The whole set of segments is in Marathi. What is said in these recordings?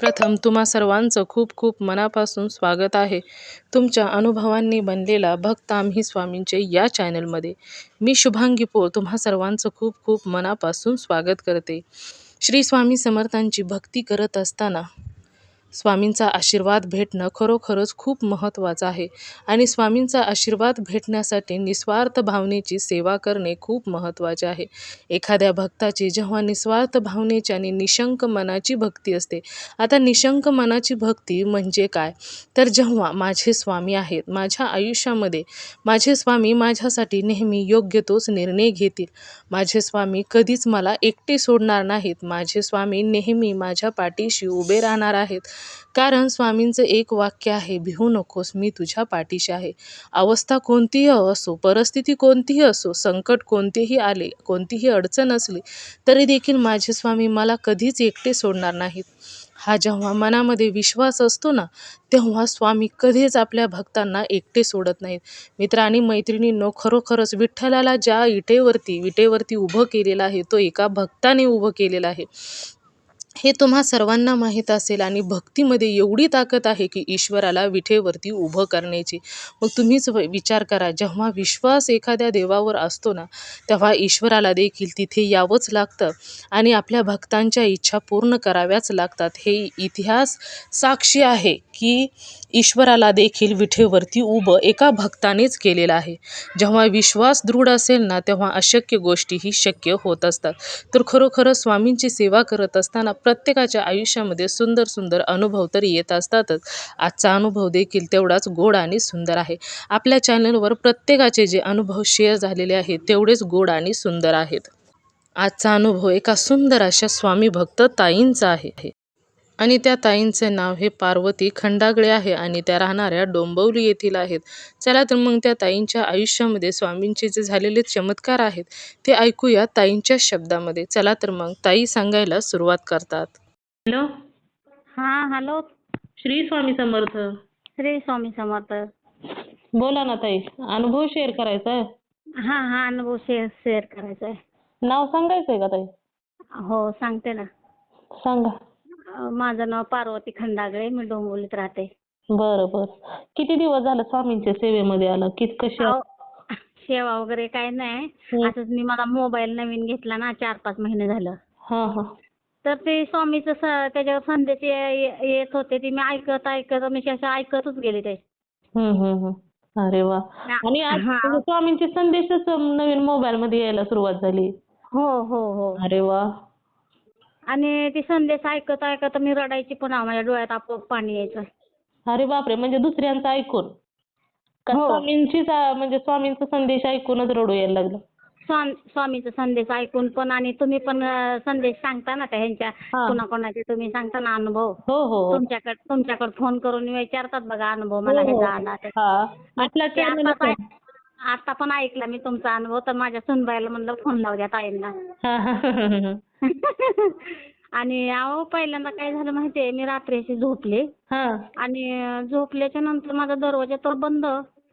प्रथम तुम्हा सर्वांचं खूप खूप मनापासून स्वागत आहे. तुमच्या अनुभवांनी बनलेला भक्त आम्ही स्वामींचे या चॅनलमध्ये. मी शुभांगी पोळ तुम्हा सर्वांचं खूप खूप मनापासून स्वागत करते. श्री स्वामी समर्थांची भक्ती करत असताना स्वामींचा आशीर्वाद भेटणं खरोखरच खूप महत्त्वाचं आहे. आणि स्वामींचा आशीर्वाद भेटण्यासाठी निस्वार्थ भावनेची सेवा करणे खूप महत्त्वाचे आहे. एखाद्या भक्ताची जेव्हा निस्वार्थ भावनेची आणि निशंक मनाची भक्ती असते आता निशंक मनाची भक्ती म्हणजे काय? तर जेव्हा माझे स्वामी आहेत माझ्या आयुष्यामध्ये माझे स्वामी माझ्यासाठी नेहमी योग्य तोच निर्णय घेतील. माझे स्वामी कधीच मला एकटे सोडणार नाहीत. माझे स्वामी नेहमी माझ्या पाठीशी उभे राहणार आहेत. कारण स्वामींचं एक वाक्य आहे भिवू नकोस मी तुझ्या पाठीशी आहे. अवस्था कोणतीही असो परिस्थिती कोणतीही असो संकट कोणतेही आले कोणतीही अडचण असली तरी देखील माझे स्वामी मला कधीच एकटे सोडणार नाहीत. हा जेव्हा मनामध्ये विश्वास असतो ना तेव्हा स्वामी कधीच आपल्या भक्तांना एकटे सोडत नाहीत. मित्र आणि मैत्रिणींनो खरोखरच विठ्ठलाला ज्या इटेवरती विटेवरती उभं केलेलं आहे तो एका भक्ताने उभं केलेलं आहे. हे तुम्हा सर्वांना माहीत असेल आणि भक्तीमध्ये एवढी ताकद आहे की ईश्वराला विठेवरती उभं करण्याची. मग तुम्हीच विचार करा जेव्हा विश्वास एखाद्या देवावर असतो ना तेव्हा ईश्वराला देखील तिथे यावंच लागतं आणि आपल्या भक्तांच्या इच्छा पूर्ण कराव्याच लागतात. हे इतिहास साक्षी आहे की ईश्वराला देखील विठेवरती उभं एका भक्तानेच केलेलं आहे. जेव्हा विश्वास दृढ असेल ना तेव्हा अशक्य गोष्टीही शक्य होत असतात. तर खरोखर स्वामींची सेवा करत असताना प्रत्येकाच्या आयुष्यामध्ये सुंदर सुंदर अनुभव तर येत असतातच. आजचा अनुभव देखील तेवढाच गोड आणि सुंदर आहे. आपल्या चॅनलवर प्रत्येकाचे जे अनुभव शेअर झालेले आहेत तेवढेच गोड आणि सुंदर आहेत. आजचा अनुभव एका सुंदर अशा स्वामी भक्त ताईंचा आहे. आणि त्या ताईंचे नाव हे पार्वती खंडागळे आहे आणि त्या राहणाऱ्या डोंबवली येथील आहेत. चला तर मग त्या ताईंच्या आयुष्यामध्ये स्वामींचे जे झालेले चमत्कार आहेत ते ऐकूया ताईंच्या शब्दामध्ये. चला तर मग ताई सांगायला सुरुवात करतात. हॅलो? हा हॅलो? श्री स्वामी समर्थ. श्री स्वामी समर्थ. बोला ना ताई अनुभव शेअर करायचा आहे? हा हा अनुभव शेअर शेअर करायचा आहे. नाव सांगायचंय का ताई? हो सांगते ना. सांगा. माझं नाव पार्वती खंडागळे मी डोंबिवलीत राहते. बरं बरं. किती दिवस झालं स्वामींच्या सेवेमध्ये आलं? कित कशी अहो, सेवा वगैरे काय नाही. हं. असंच मी मला मोबाईल नवीन घेतला ना चार पाच महिने झालं. हां हां. तर ते स्वामीचं स- त्याच्यावर संदेश ये- ये- येत होते ते मी ऐकत ऐकत मी असं ऐकतच गेले ते. हम्म हम्म हम्म. अरे वा. ना- आणि आज हा. स्वामींचे संदेशच नवीन मोबाईल मध्ये यायला सुरुवात झाली. हो हो हो. अरे वा. आणि ते संदेश ऐकत ऐकत मी रडायची पण माझ्या डोळ्यात आपोआप पाणी यायचं अरे बापरे म्हणजे दुसऱ्यांचं ऐकून का हो. स्वामींचीच आ- म्हणजे स्वामींचा संदेश ऐकूनच रडू यायला लागलं स्वामी स्वामीचा संदेश ऐकून पण आणि तुम्ही पण अं, संदेश सांगता ना त्या ह्यांच्या हा. कोणाकोणाचे तुम्ही सांगता ना अनुभव हो हो हो तुमच्याकडे तुमच्याकडे फोन करून विचारतात बगा अनुभव मला हो, हे हो. आला ते. हा आपला आता पण ऐकला मी तुमचा अनुभव तर माझ्या सुनबाईला म्हणलं फोन लावू द्या ताईंना. आणि अहो पहिल्यांदा काय झालं माहितीये मी रात्री अशी झोपले. हा. आणि अं, झोपल्याच्या नंतर माझा दरवाजा तर बंद.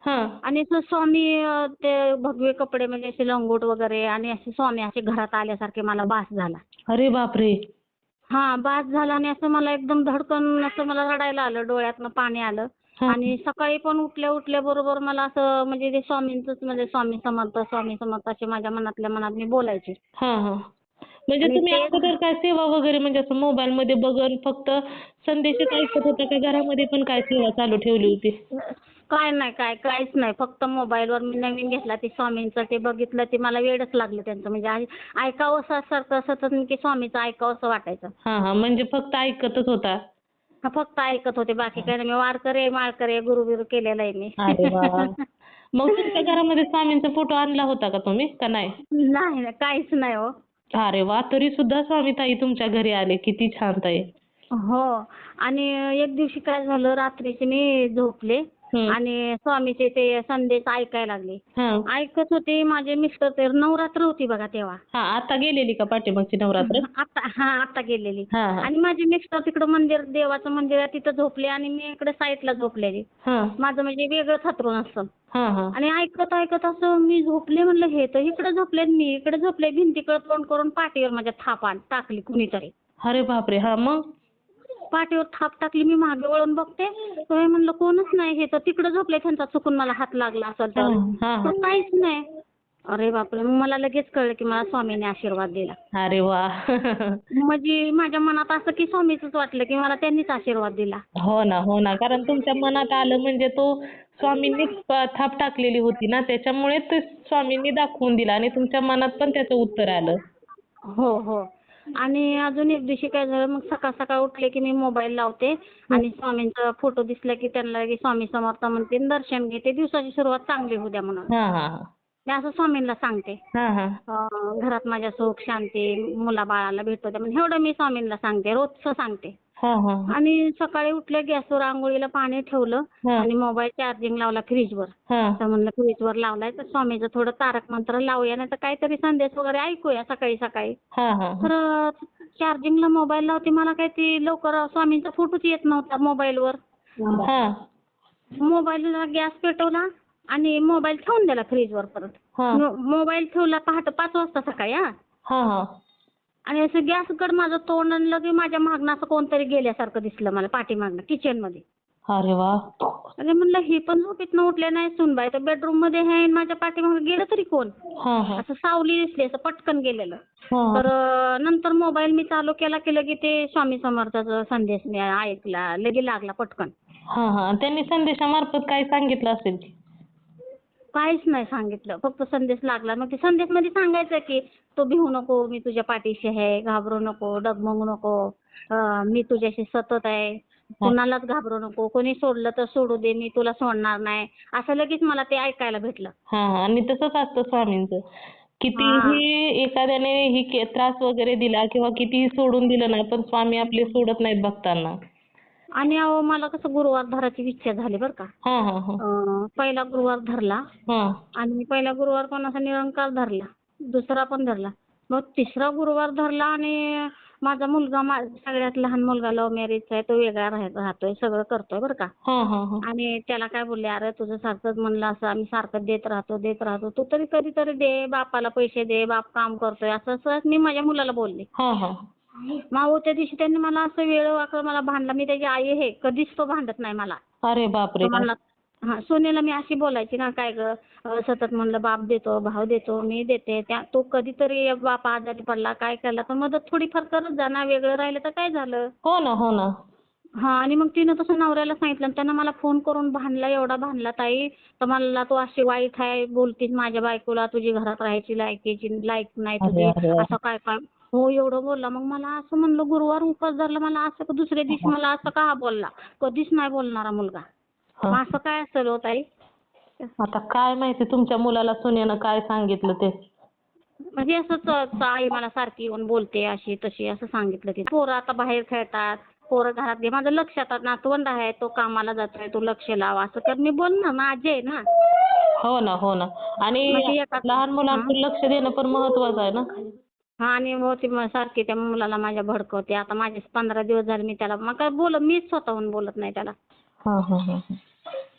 हा. आणि असं स्वामी अं, ते भगवे कपडे म्हणजे असे लंगोट वगैरे आणि असे स्वामी असे घरात आल्यासारखे मला भास झाला. अरे बापरे. हा भास झाला आणि असं मला एकदम धडकन असं मला रडायला आलं डोळ्यातनं पाणी आलं. आणि सकाळी पण उठल्या उठल्या बरोबर मला असं म्हणजे ते स्वामींचंच म्हणजे स्वामी समर्थ स्वामी समर्थ असे माझ्या मनातल्या मनात मी बोलायचे. हा हा. म्हणजे आणि तुम्ही ते- अगोदर काय सेवा वगैरे म्हणजे असं मोबाईल मध्ये बघून फक्त संदेशच ऐकत होता का? घरामध्ये पण काय सेवा चालू ठेवली होती? काय नाही काय काहीच नाही. फक्त मोबाईलवर मी नवीन घेतला ते स्वामींचं ते बघितलं ते मला वेडच लागलं त्यांचं. म्हणजे ऐ- ऐकावं असं सारखं सतत की स्वामीचं ऐकावं असं वाटायचं. हा हा. म्हणजे फक्त ऐकतच होता? हा, फक्त ऐकत होते. बाकी काही नाही. मी वारकरी माळकरी गुरु बिरु केलेलं आहे मी. अरे वा. मग तुमच्या घरामध्ये स्वामींचा फोटो आणला होता का तुम्ही? का नाही? नाही नाही. काहीच नाही हो. अरे वा. तरी सुद्धा स्वामी ताई तुमच्या घरी आले. किती छान ताई. हो. आणि एक दिवशी काय झालं? रात्रीचे मी झोपले. आणि स्वामीचे ते संदेश ऐकायला लागले. ऐकत होते माझे मिस्टर ते नवरात्र होती बघा तेव्हा. हा आता गेलेली का पाठीमागची नवरात्र? आता हा आता गेलेली. आणि माझे मिस्टर तिकडं मंदिर देवाचं मंदिर आहे तिथं झोपले आणि मी इकडे साईडला झोपलेली. हा. माझं म्हणजे वेगळंच हातरून असतं हा हा. आणि ऐकत ऐकत असं मी झोपले म्हणलं हे तर इकडे झोपले मी इकडे झोपले भिंतीकडे तोंड करून पाठीवर माझ्या थाप टाकली कुणीतरी. अरे बापरे हा मग? पाठीवर थाप टाकली मी मागे वळून बघते. तर म्हणलं कोणच नाही हे तर तिकडे झोपले त्यांचा चुकून मला हात लागला असेल तर. हा हा. पण काहीच नाही. अरे बापरे मग मला लगेच कळलं की मला स्वामीने आशीर्वाद दिला. अरे वा. म्हणजे माझ्या मनात असं की स्वामीच वाटलं की मला त्यांनीच आशीर्वाद दिला. हो ना हो ना. कारण तुमच्या मनात आलं म्हणजे तो स्वामींनीच प- थाप टाकलेली होती ना त्याच्यामुळे ते स्वामींनी दाखवून दिला आणि तुमच्या मनात पण त्याचं उत्तर आलं. हो हो. आणि अजून एक दिवशी काय झालं मग सकाळ सकाळ उठले की मी मोबाईल लावते. आणि स्वामींचा फोटो दिसला की त्यांना की स्वामी समर्थ म्हणते आणि दर्शन घेते दिवसाची सुरुवात चांगली होऊ द्या म्हणून. हा हा हा. मी असं स्वामींना सांगते. हा हा. अं, घरात माझ्या सुख शांती मुला बाळाला भेटू द्या म्हणजे एवढं मी स्वामींना सांगते रोजचं सांगते. आणि सकाळी उठले गॅसवर आंघोळीला पाणी ठेवलं. आणि मोबाईल चार्जिंग लावला फ्रीजवर तर म्हणलं फ्रीजवर लावलाय तर स्वामीचं थोडं तारक मंत्र लावूया नाही तर काहीतरी संदेश वगैरे ऐकूया सकाळी सकाळी. हा हा तर चार्जिंगला मोबाईल लावते मला काही ती लवकर स्वामींचा फोटोच येत नव्हता मोबाईलवर मोबाईलला गॅस पेटवला आणि मोबाईल ठेवून दिला फ्रीजवर परत. मोबाईल ठेवला पहाटे पाच वाजता सकाळी हा. आणि असं गॅसकडे माझं तोंड आणलं की माझ्या मागणं असं कोणतरी गेल्यासारखं दिसलं मला पाठीमागनं किचनमध्ये अरे वा. अरे म्हणलं ही पण झोपेतनं उठले नाही सुनबाई तर बेडरूममध्ये आहे आणि माझ्या पाठीमागे गेलं तरी कोण? हा हा. असं सावली दिसली असं पटकन गेलेलं. हा. तर अं, नंतर मोबाईल मी चालू केला की लगे ते स्वामी समर्थाचा संदेश मी ऐकला लगे लागला पटकन. हा हा. त्यांनी संदेशामार्फत काय सांगितलं असेल काहीच नाही सांगितलं. फक्त संदेश लागला. मग ते संदेशमध्ये सांगायचं की तू भिवू नको मी तुझ्या पाठीशी आहे. घाबरू नको डगमगू नको. अं, मी तुझ्याशी सतत आहे. कुणालाच घाबरू नको. कोणी सोडलं तर सोडू दे. मी तुला सोडणार नाही. असं लगेच मला ते ऐकायला भेटलं. हा हा. आणि तसंच असतं स्वामींचं. कितीही एखाद्याने ही के- त्रास वगैरे दिला किंवा कितीही सोडून दिलं ना पण स्वामी आपले सोडत नाहीत भक्तांना आणि अहो मला कसं गुरुवार धरायची इच्छा झाली बरं का. हा हा हा. अं, पहिला गुरुवार धरला. हा. आणि पहिला गुरुवार कोणाचा निरंकार धरला. दुसरा पण धरला. मग तिसरा गुरुवार धरला आणि माझा मुलगा मा सगळ्यात लहान मुलगा लव्ह मॅरेजचा आहे तो वेगळा राह राहतोय सगळं करतोय बरं का. हा हा हा. आणि त्याला काय बोलले अरे तुझं सारखंच म्हणलं असं आम्ही सारखं देत राहतो देत राहतो. तू तरी कधीतरी दे बापाला पैसे दे बाप काम करतोय. असं असं मी माझ्या मुलाला बोलले. हा हा. माऊ त्या दिवशी त्यांनी मला असं वेळ वाकड मला भांडला. मी त्याची आई आहे कधीच तो भांडत नाही मला. अरे बापरे. तो म्हणला हा सोनेला मी अशी बोलायची ना काय ग? अं, सतत म्हणलं बाप देतो भाव देतो मी देते. त्या तो कधीतरी बाप आजारी पडला काय केला तर मदत थोडीफार करत जा ना. वेगळं राहिलं तर काय झालं? हो ना हो ना. हा आणि मग तिनं तसं नवऱ्याला सांगितलं आणि त्यानं मला फोन करून भांडला एवढा भांडला ताई. तर मला तू अशी वाईट आहे बोलतीस माझ्या बायकोला तुझी घरात राहायची लायकीची लायक नाही तुझी. अरे, अरे. असं काय काय हो एवढं बोलला. मग मला असं म्हणलं गुरुवार उपास धरला मला असं का दुसऱ्या दिवशी मला असं का बोलला? कधीच नाही बोलणारा मुलगा. मग. असं काय असेल हो ताई? आता काय माहिती तुमच्या मुलाला सोन्यानं काय सांगितलं ते? म्हणजे असंच आई मला सारखी येऊन बोलते अशी तशी असं सांगितलं तिने पोरं आता बाहेर खेळतात पोरं घरात घे. माझं लक्ष आता नातवंड आहे तो कामाला जातोय तू लक्ष लाव. असं तर मी बोलणार ना आजी आहे ना. हो ना हो ना. आणि म्हणजे लहान मुलांकडे लक्ष देणं पण महत्वाचं आहे ना. हा आणि मग ती मग सारखी त्या मुलाला माझ्या भडकवते. आता माझे पंधरा दिवस झाले मी त्याला मग काय बोल मीच स्वतःहून बोलत नाही त्याला. हा हा हा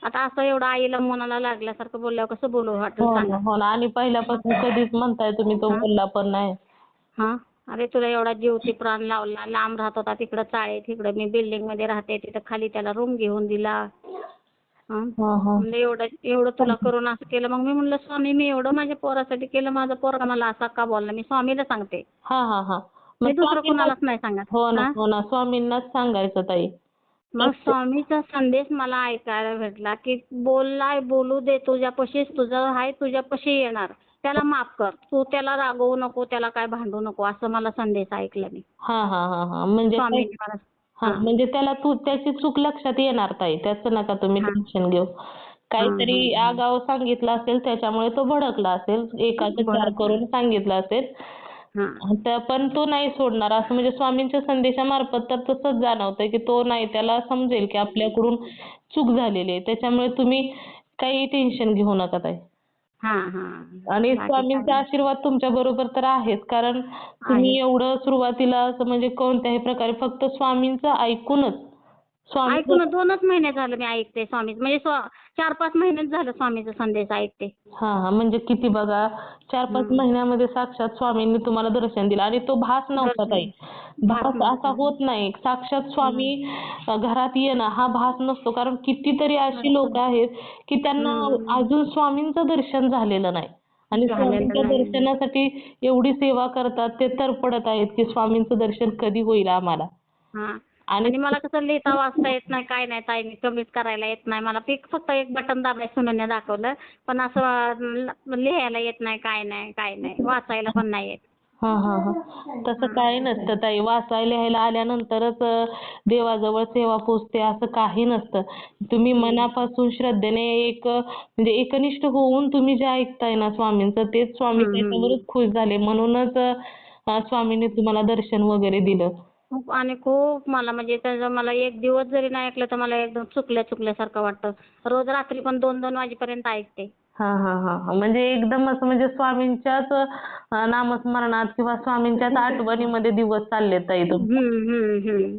आता असं एवढं आईला मनाला लागल्यासारखं बोलल्यावर कसं बोलू वाटेल हो सांगा. ना हो ना. आणि पहिल्यापासून कधीच म्हणताय तुम्ही तो बोलला पण नाही. हा? अरे तुला एवढा जीव ते प्राण लावला लांब राहत होता तिकडं चाळीत इकडं मी बिल्डिंगमध्ये राहते तिथं खाली त्याला रूम घेऊन दिला. एवढं एवढं तुला करून असं केलं. मग मी म्हणलं स्वामी मी एवढं माझ्या पोरासाठी केलं. माझा पोरगा मला असा का बोलला? मी स्वामीला सांगते. हा हा हा. मी दुसरं कुणालाच नाही सांगत. हो ना हा? ना. स्वामींनाच सांगायचं ताई. मग स्वामीचा संदेश मला ऐकायला भेटला की बोललाय बोलू दे. तुझ्यापाशीच तुझं आहे तुझ्यापाशी येणार. त्याला माफ कर. तू त्याला रागवू नको त्याला काय भांडू नको. असं मला संदेश ऐकला मी. हा हा हा हा. म्हणजे स्वामींनी मला हा. म्हणजे त्याला तू त्याची चूक लक्षात येणार ताई. त्याचं नका तुम्ही हा. टेन्शन घेऊ. काहीतरी आगाव सांगितलं असेल त्याच्यामुळे तो भडकला असेल. एकाचं चार. करून सांगितलं असेल. हा. तर पण तो नाही सोडणार. असं म्हणजे स्वामींच्या संदेशामार्फत तर तसंच जाणवतंय की तो नाही त्याला समजेल की आपल्याकडून चूक झालेली आहे. त्याच्यामुळे तुम्ही काही टेन्शन घेऊ नका ताई. आणि स्वामींचा आशीर्वाद तुमच्या बरोबर तर आहेच कारण तुम्ही एवढं सुरुवातीला असं म्हणजे कोणत्याही प्रकारे फक्त स्वामींचं ऐकूनच स्वामी ऐकून दोनच महिने झाले मी ऐकते स्वामी म्हणजे स्वा- चार पाच महिनेच झालं स्वामीचा संदेश ऐकते. हा हा म्हणजे किती बघा चार पाच महिन्यामध्ये साक्षात स्वामींनी तुम्हाला दर्शन दिलं. आणि तो भास नव्हता ताई. भास असा होत नाही. साक्षात स्वामी घरात येणं हा भास नसतो. कारण कितीतरी अशी लोक आहेत की त्यांना अजून स्वामींचं दर्शन झालेलं नाही. आणि स्वामींच्या दर्शनासाठी एवढी सेवा करतात ते तरपडत आहेत की स्वामींचं दर्शन कधी होईल आम्हाला. आणि मला कसं लिहिता वाचता येत नाही काय नाही ताई मी कमीच करायला येत नाही. मला ते फक्त एक बटन दाबाय सुनने दाखवलं पण असं लिहायला येत नाही काय नाही काय नाही वाचायला पण नाही येत. हा हा हा. तसं काही नसतं ताई. वाचायला लिहायला आल्यानंतरच देवाजवळ सेवा पोचते असं काही नसतं. तुम्ही मनापासून श्रद्धेने एक म्हणजे एकनिष्ठ होऊन तुम्ही जे ऐकताय ना स्वामींचं तेच स्वामी त्याच्यावरच खुश झाले. म्हणूनच स्वामींनी तुम्हाला दर्शन वगैरे दिलं. खूप आणि खूप मला म्हणजे त्याचं मला एक दिवस जरी नाही ऐकलं तर मला एकदम चुकल्या चुकल्यासारखं वाटतं. रोज रात्री पण दोन दोन वाजेपर्यंत ऐकते. हा हा हा हा. म्हणजे एकदम असं म्हणजे स्वामींच्याच अं, नामस्मरणात किंवा स्वामींच्याच आठवणीमध्ये दिवस चालले ताई तुमचे. हम्म हम्म हम्म.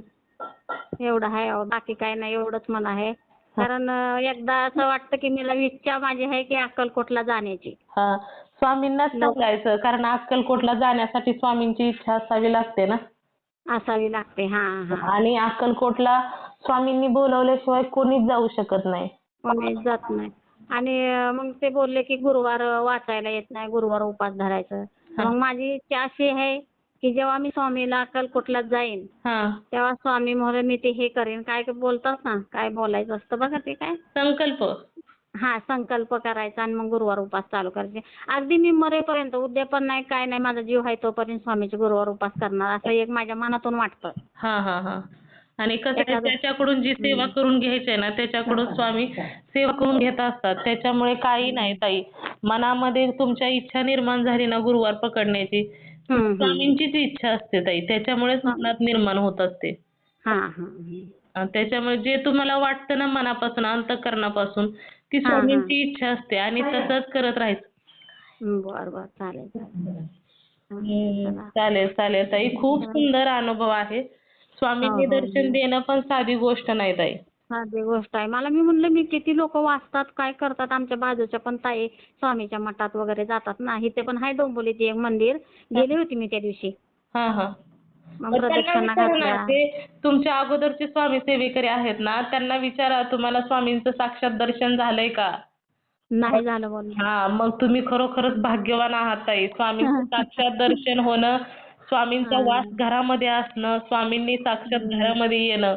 एवढं आहे अहो, बाकी काय नाही एवढंच मला आहे. कारण अं, एकदा असं वाटतं की मला इच्छा माझी आहे की अक्कलकोटला जाण्याची. हा. स्वामींनाच सांगायचं कारण अक्कलकोटला जाण्यासाठी स्वामींची इच्छा असावी लागते ना. असावी लागते. हा हा. आणि अक्कलकोटला स्वामींनी बोलवल्याशिवाय कोणीच जाऊ शकत नाही. कोणीच जात नाही. आणि मग ते बोलले की गुरुवार वाचायला येत नाही गुरुवार उपास धरायचं. मग माझी इच्छा अशी आहे की जेव्हा मी स्वामीला अक्कलकोटला जाईन हा. तेव्हा स्वामी मोहरे मी ते हे करेन. काय बोलतात ना काय बोलायचं असतं बघा ते काय? संकल्प. हा संकल्प करायचा आणि मग गुरुवार उपास चालू करायचे. अगदी मी मरेपर्यंत उद्या पण नाही काय नाही माझा जीव आहे तोपर्यंत स्वामीचे गुरुवार उपास करणार असं एक माझ्या मनातून वाटतं. हा हा हा. आणि कसं आहे, त्याच्याकडून जी सेवा करून घ्यायची आहे ना त्याच्याकडून स्वामी सेवा करून घेत असतात. त्याच्यामुळे काही नाही ताई. मनामध्ये तुमच्या इच्छा निर्माण झाली ना गुरुवार पकडण्याची हम्म, हम्म. स्वामींचीच इच्छा असते ताई. त्याच्यामुळेच मनात निर्माण होत असते. हा हा. आणि त्याच्यामुळे जे तुम्हाला वाटतं ना मनापासून अंतःकरणापासून ती स्वामींची इच्छा असते आणि तसंच करत राहायचं. बर बर चालेल. चालेल हम्म, चालेल चालेल ताई. खूप सुंदर अनुभव आहे. स्वामींनी दर्शन देणं पण साधी गोष्ट नाही ताई. साधी गोष्ट आहे. मला मी म्हणलं मी किती लोक वाचतात काय करतात? आमच्या बाजूच्या पण ताई स्वामीच्या मठात वगैरे जातात ना. इथे पण आहे डोंबोलीत एक मंदिर. गेली होती मी त्या दिवशी. हा हा. तुमच्या अगोदरचे स्वामी सेवेकरी आहेत ना त्यांना विचारा तुम्हाला स्वामींचं साक्षात दर्शन झालंय का? नाही झालं हा मग तुम्ही खरोखरच भाग्यवान आहात ताई. स्वामींचं साक्षात दर्शन होणं स्वामींचा वास घरामध्ये असणं स्वामींनी साक्षात घरामध्ये येणं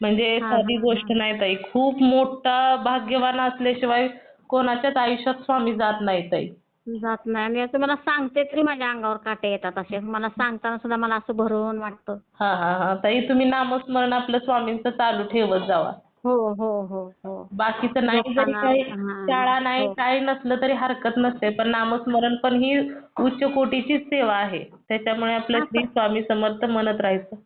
म्हणजे साधी गोष्ट नाही ताई. खूप मोठा भाग्यवान असल्याशिवाय कोणाच्याच आयुष्यात स्वामी जात नाही ताई. जात नाही. आणि असं मला सांगते तरी माझ्या अंगावर काटे येतात असे. मला सांगताना सुद्धा मला असं भरून वाटतं. हा हा हा. ताई तुम्ही नामस्मरण आपलं स्वामींचं चालू ठेवत जावा. हो हो हो हो. बाकीचं नाही जरी काही हा. शाळा नाही काही नसलं तरी हरकत नसते. पण नामस्मरण पण ही उच्च कोटीचीच सेवा आहे. त्याच्यामुळे आपलं श्री स्वामी समर्थ म्हणत राहायचं.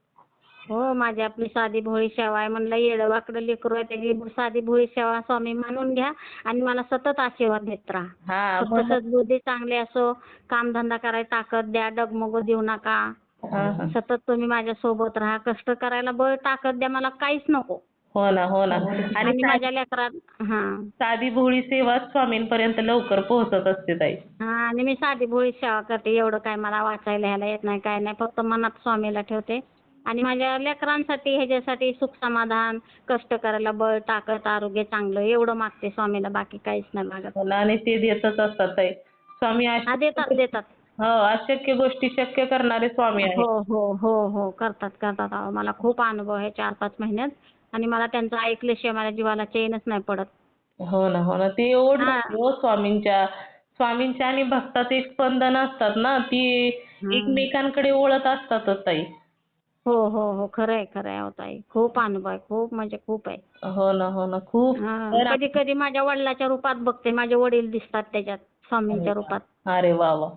हो माझी आपली साधी भोळी सेवा आहे. म्हणलं येडं वाकडं लेकरू आहे त्याची साधी भोळी सेवा स्वामी मानून घ्या आणि मला सतत आशीर्वाद देत राहा. हा फक्त सद्बुद्धी चांगली असो कामधंदा करायला ताकद द्या डगमगू देऊ नका. हा, हा. सतत तुम्ही माझ्या सोबत राहा. कष्ट करायला बळ ताकद द्या मला काहीच नको. हो ना हो ना. आणि आणि माझ्या लेकरात हा. साधी भोळी सेवा स्वामींपर्यंत लवकर पोहोचत असते ताई. हा आणि मी साधी भोळी सेवा करते. एवढं काय मला वाचायला लिहायला येत नाही काय नाही. फक्त मनात स्वामीला ठेवते. आणि माझ्या लेकरांसाठी ह्याच्यासाठी सुख समाधान कष्ट करायला बळ ताकद आरोग्य चांगलं एवढं मागते स्वामीला बाकी काहीच नाही मागत. हो ना आणि ते देतच असतात ताई. स्वामी हा अश- देतात देतात. हो अशक्य गोष्टी शक्य करणारे स्वामी आहेत. हो हो हो हो करतात करतात. अहो, मला खूप अनुभव आहे चार पाच महिन्यात. आणि मला त्यांचं ऐकल्याशिवाय माझ्या जीवाला चैनच नाही पडत. हो ना हो ना. ते ओढ हा. लागते हो स्वामींच्या. स्वामींच्या आणि भक्ताचे एक स्पंदन असतात ना ती एकमेकांकडे ओळत असतातच ताई. हो हो हो. खरं आहे खरं आहे अहो ताई. खूप अनुभव आहे. खूप म्हणजे खूप आहे. हो ना हो ना. खूप. तर कधी कधी माझ्या वडिलाच्या रूपात बघते. माझे वडील दिसतात त्याच्यात. स्वामींच्या रूपात. अरे वा वा.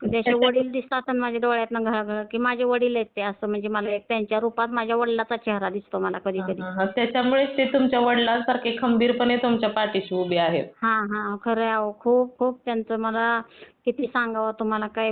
जसे वडील दिसतात आणि माझ्या डोळ्यातनं घळघळ की माझे वडील आहेत ते असं म्हणजे मला एक त्यांच्या रूपात माझ्या वडिलाचा चेहरा दिसतो मला कधी कधी. त्याच्यामुळेच ते तुमच्या वडिलांसारखे खंबीरपणे तुमच्या पाठीशी उभे आहेत. हा हा. खरं आहे अहो. खूप खूप त्यांचं मला किती सांगावं तुम्हाला काय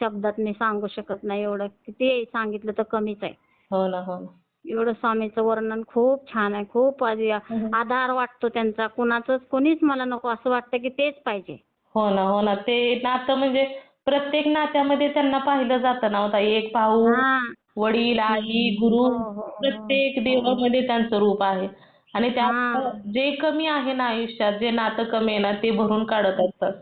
शब्दात मी सांगू शकत नाही एवढं. किती सांगितलं तर कमीच आहे. हो ना हो ना. एवढं स्वामीचं वर्णन खूप छान आहे. खूप आधी आधार वाटतो त्यांचा. कुणाचंच कोणीच मला नको असं वाटतं की तेच पाहिजे. हो ना हो ना. ते नातं म्हणजे प्रत्येक नात्यामध्ये त्यांना पाहिलं जातं ना हो ताई. एक भाऊ हा. वडील आई गुरु हो, हो, हो. प्रत्येक देवामध्ये त्यांचं रूप आहे. आणि हा. त्यात जे कमी आहे ना आयुष्यात जे नातं कमी आहे ना ते भरून काढत असतात.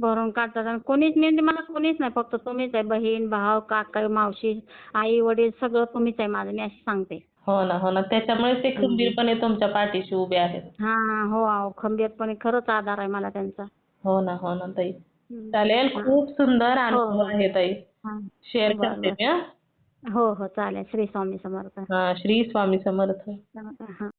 भरून काढतात. आणि कोणीच म्हणजे मला कोणीच नाही फक्त तुम्हीच आहे. बहीण भाव काका मावशी आई वडील सगळं तुम्हीच आहे माझं मी अशी सांगते. हो ना हो ना. त्याच्यामुळे ते खंबीरपणे तुमच्या पाठीशी उभे आहेत. हा हो अहो. खंबीरपणे खरंच आधार आहे मला त्यांचा. हो ना हो ना ताई. चालेल खूप सुंदर अनुभव हो. आहे ताई. शेअर करते. मी हा. हो हो चालेल श्री स्वामी समर्थ हा श्री स्वामी समर्थ हा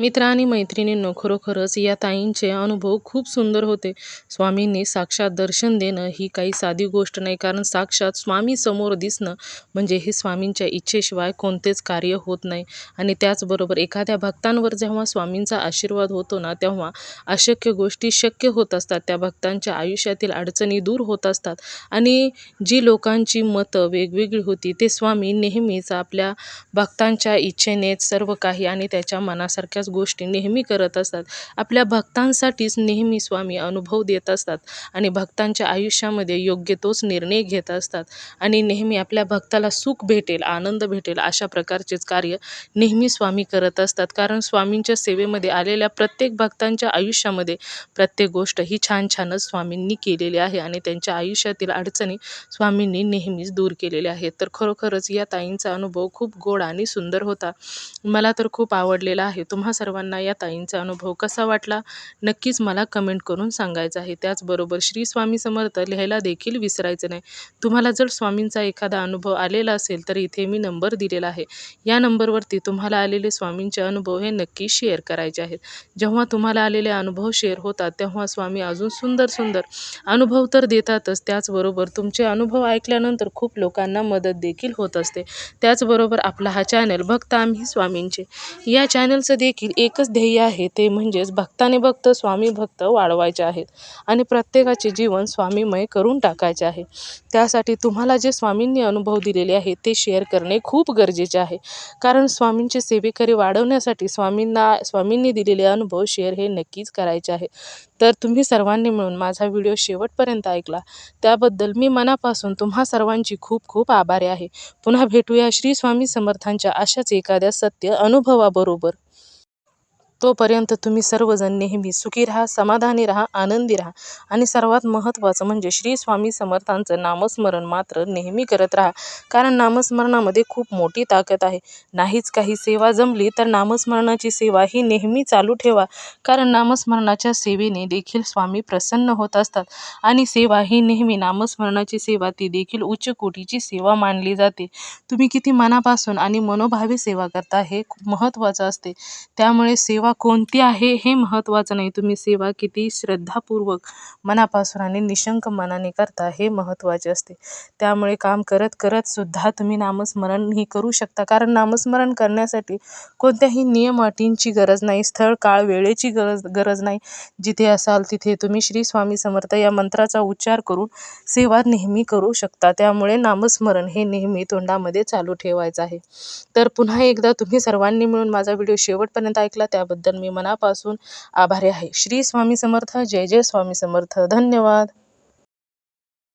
मित्र आणि मैत्रिणींनो खरोखरच या ताईंचे अनुभव खूप सुंदर होते. स्वामींनी साक्षात दर्शन देणं ही काही साधी गोष्ट नाही कारण साक्षात स्वामी समोर दिसणं म्हणजे हे स्वामींच्या इच्छेशिवाय कोणतेच कार्य होत नाही. आणि त्याचबरोबर एखाद्या भक्तांवर जेव्हा स्वामींचा आशीर्वाद होतो ना तेव्हा अशक्य गोष्टी शक्य होत असतात. त्या भक्तांच्या आयुष्यातील अडचणी दूर होत असतात. आणि जी लोकांची मतं वेगवेगळी होती ते स्वामी नेहमीच आपल्या भक्तांच्या इच्छेनेच सर्व काही आणि त्याच्या मनासारख्याच गोष्टी नेहमी करत असतात. आपल्या भक्तांसाठीच नेहमी स्वामी अनुभव देत असतात आणि भक्तांच्या आयुष्यामध्ये योग्य तोच निर्णय घेत असतात आणि नेहमी आपल्या भक्ताला सुख भेटेल आनंद भेटेल अशा प्रकारचेच कार्य नेहमी स्वामी करत असतात. कारण स्वामींच्या सेवेमध्ये आलेल्या प्रत्येक भक्तांच्या आयुष्यामध्ये प्रत्येक गोष्ट ही छान छानच स्वामींनी केलेली आहे आणि त्यांच्या आयुष्यातील अडचणी स्वामींनी नेहमीच दूर केलेल्या आहेत. तर खरोखरच या ताईंचा अनुभव खूप गोड आणि सुंदर होता. मला तर खूप आवडलेला आहे. तुम्हा सर्वांना या ताईंचा अनुभव कसा वाटला? नक्कीच मला कमेंट करून सांगायचं आहे. त्याचबरोबर श्री स्वामी समर्थ लिहायला देखील विसरायचं नाही. तुम्हाला जर स्वामींचा एखादा अनुभव आलेला असेल तर इथे मी नंबर दिलेला आहे. या नंबरवरती तुम्हाला आलेले स्वामींचे अनुभव हे नक्की शेअर करायचे आहेत. जेव्हा तुम्हाला आलेले अनुभव शेअर होतात तेव्हा स्वामी अजून सुंदर सुंदर अनुभव तर देतातच. त्याचबरोबर तुमचे अनुभव ऐकल्यानंतर खूप लोकांना मदत देखील होत असते. त्याचबरोबर आपला हा चॅनल भक्त आम्ही स्वामींचे. या चॅनलचं देखील एकच ध्येय आहे ते म्हणजेच भक्ताने भक्त स्वामी भक्त वाढवायचे आहेत आणि प्रत्येकाचे जीवन स्वामीमय करून टाकायचे आहे. त्यासाठी तुम्हाला जे स्वामींनी अनुभव दिलेले आहे ते शेअर करणे खूप गरजेचे आहे. कारण स्वामींचे सेवेकरी वाढवण्यासाठी स्वामींना स्वामींनी दिलेले अनुभव शेअर हे नक्कीच करायचे आहे. तर तुम्ही सर्वांनी मिळून माझा व्हिडिओ शेवटपर्यंत ऐकला. त्याबद्दल मी मनापासून तुम्हा सर्वांची खूप खूप आभारी आहे. पुन्हा भेटूया श्री स्वामी समर्थांच्या अशाच एखाद्या सत्य अनुभवाबरोबर. तोपर्यंत तुम्ही सर्वजण नेहमी सुखी राहा समाधानी राहा आनंदी राहा. आणि सर्वात महत्त्वाचं म्हणजे श्री स्वामी समर्थांचं नामस्मरण मात्र नेहमी करत राहा. कारण नामस्मरणामध्ये खूप मोठी ताकद आहे. नाहीच काही सेवा जमली तर नामस्मरणाची सेवा ही नेहमी चालू ठेवा. कारण नामस्मरणाच्या सेवेने देखील स्वामी प्रसन्न होत असतात. आणि सेवा ही नेहमी नामस्मरणाची सेवा ती देखील उच्च कोटीची सेवा मानली जाते. तुम्ही किती मनापासून आणि मनोभावे सेवा करता हे खूप महत्त्वाचं असते. त्यामुळे सेवा कोणती आहे हे महत्त्वाचं नाही. तुम्ही सेवा किती श्रद्धापूर्वक मनापासून आणि निशंक मनाने करता हे महत्त्वाचे असते. त्यामुळे काम करत करत सुद्धा तुम्ही नामस्मरण ही करू शकता. कारण नामस्मरण करण्यासाठी कोणत्याही नियम अटींची गरज नाही. स्थळ काळ वेळेची गरज गरज नाही. जिथे असाल तिथे तुम्ही श्री स्वामी समर्थ या मंत्राचा उच्चार करून सेवा नेहमी करू शकता. त्यामुळे नामस्मरण हे नेहमी तोंडामध्ये चालू ठेवायचं आहे. तर पुन्हा एकदा तुम्ही सर्वांनी मिळून माझा व्हिडिओ शेवटपर्यंत ऐकला. त्याबद्दल मी मनापासून आभारी आहे. श्री स्वामी समर्थ जय जय स्वामी समर्थ. धन्यवाद.